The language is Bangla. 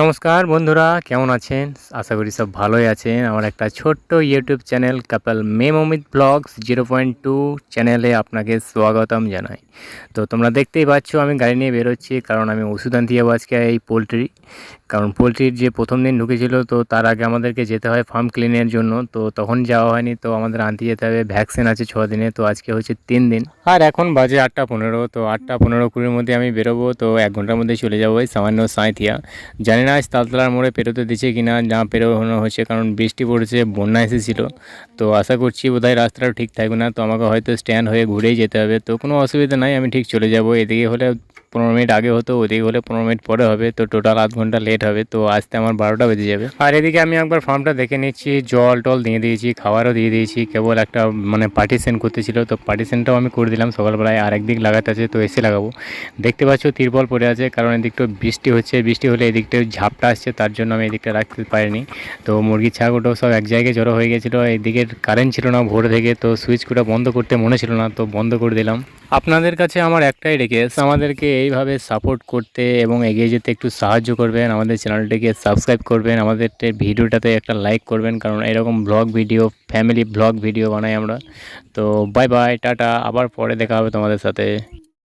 নমস্কার বন্ধুরা, কেমন আছেন? আশা করি সব ভালোই আছেন। আমার একটা ছোট্ট ইউটিউব চ্যানেল, কাপাল মেম Amit blogs, zero point two চ্যানেলে আপনাকে স্বাগতম জানাই। তো তোমরা দেখতেই পাচ্ছ, আমি গাড়ি নিয়ে বেরোচ্ছি, কারণ আমি ওষুধ আনতে যাব আজকে এই পোলট্রি। কারণ পোলট্রির যে প্রথম দিন ঢুকেছিল, তো তার আগে আমাদেরকে যেতে হয় ফার্ম ক্লিনের জন্য। তো তখন যাওয়া হয়নি, তো আমাদের আনতে যেতে হবে। ভ্যাকসিন আছে ছ দিনে, তো আজকে হচ্ছে তিন দিন। আর এখন বাজে আটটা পনেরো, তো আটটা পনেরো কুড়ির মধ্যে আমি বেরোবো, তো এক ঘণ্টার মধ্যে চলে যাব ওই সামান্য সাঁইথিয়া। জানি না আজ তালতলার মোড়ে পেরোতে দিচ্ছে কি না না পেরোনো হচ্ছে কারণ বৃষ্টি পড়েছে, বন্যা এসেছিল। তো আশা করছি বোধহয় রাস্তাটা ঠিক থাকবে না। তো আমাকে হয়তো স্ট্যান্ড হয়ে ঘুরেই যেতে হবে। তো কোনো অসুবিধা নাই, আমি ঠিক চলে যাব। এদিকে হলে পনেরো মিনিট আগে হতো, ওদিকে হলে পনেরো মিনিট পরে হবে, তো টোটাল আধ ঘণ্টা লেট হবে, তো আসতে আমার বারোটা বেজে যাবে। আর এদিকে আমি একবার ফার্মটা দেখে নিচ্ছি, জল টল দিয়ে দিয়েছি, খাবারও দিয়ে দিয়েছি, কেবল একটা মানে পার্টিশন করতেছিল, তো পার্টিশনটাও আমি করে দিলাম, সকালবেলায় আর একদিক লাগাতে আছে, তো এসে লাগাবো। দেখতে পাচ্ছ তিরপল পড়ে আছে, কারণ এদিকটা বৃষ্টি হচ্ছে, বৃষ্টি হলে এদিকটা ঝাপটা আসছে, তার জন্য আমি এদিকটা রাখতে পারিনি। তো মুরগির ছাগলটাও সব এক জায়গায় জড়ো হয়ে গেছিল, এদিকে কারেন্ট ছিল না ভোর থেকে, তো সুইচ কোটা বন্ধ করতে মনে ছিল না, তো বন্ধ করে দিলাম। আপনাদের কাছে আমার একটাই রিকোয়েস্ট আমাদেরকে এইভাবে সাপোর্ট করতে এবং এগিয়ে যেতে একটু সাহায্য করবেন। আমাদের চ্যানেলটিকে সাবস্ক্রাইব করবেন। আমাদের ভিডিওটাতে একটা লাইক করবেন। কারণ এরকম blog video family blog video বানাই আমরা। তো বাই বাই টাটা। আবার পরে দেখা হবে তোমাদের সাথে।